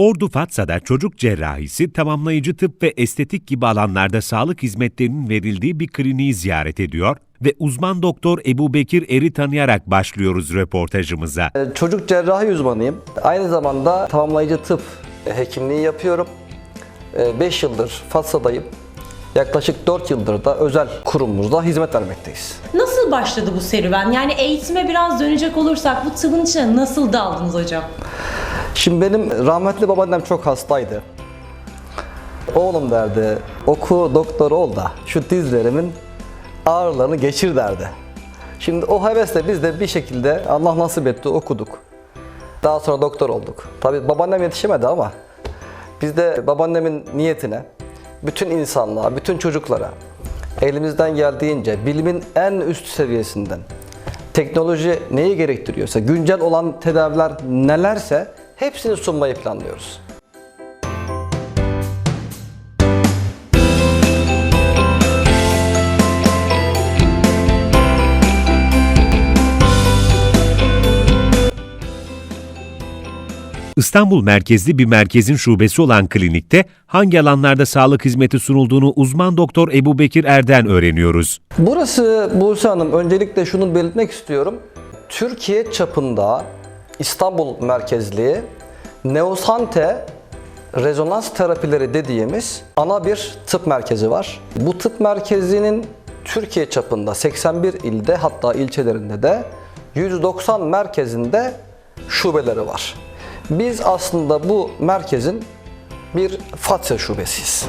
Ordu Fatsa'da çocuk cerrahisi, tamamlayıcı tıp ve estetik gibi alanlarda sağlık hizmetlerinin verildiği bir kliniği ziyaret ediyor ve uzman doktor Ebu Bekir Er'i tanıyarak başlıyoruz röportajımıza. Ee, Çocuk cerrahi uzmanıyım. Aynı zamanda tamamlayıcı tıp hekimliği yapıyorum. 5 yıldır Fatsa'dayım. Yaklaşık 4 yıldır da özel kurumumuzda hizmet vermekteyiz. Nasıl başladı bu serüven? Yani eğitime biraz dönecek olursak bu tıbbın içine nasıl daldınız hocam? Şimdi benim rahmetli babaannem çok hastaydı. Oğlum derdi, oku doktor ol da şu dizlerimin ağrılarını geçir derdi. Şimdi o hevesle biz de bir şekilde Allah nasip etti okuduk. Daha sonra doktor olduk. Tabii babaannem yetişemedi ama biz de babaannemin niyetine bütün insanlığa, bütün çocuklara elimizden geldiğince bilimin en üst seviyesinden teknoloji neyi gerektiriyorsa, güncel olan tedaviler nelerse hepsini sunmayı planlıyoruz. İstanbul merkezli bir merkezin şubesi olan klinikte hangi alanlarda sağlık hizmeti sunulduğunu uzman doktor Ebu Bekir Er'den öğreniyoruz. Burası Buse Hanım öncelikle şunu belirtmek istiyorum. Türkiye çapında İstanbul merkezli Neosante rezonans terapileri dediğimiz ana bir tıp merkezi var. Bu tıp merkezinin Türkiye çapında 81 ilde hatta ilçelerinde de 190 merkezinde şubeleri var. Biz aslında bu merkezin bir Fatsa şubesiyiz.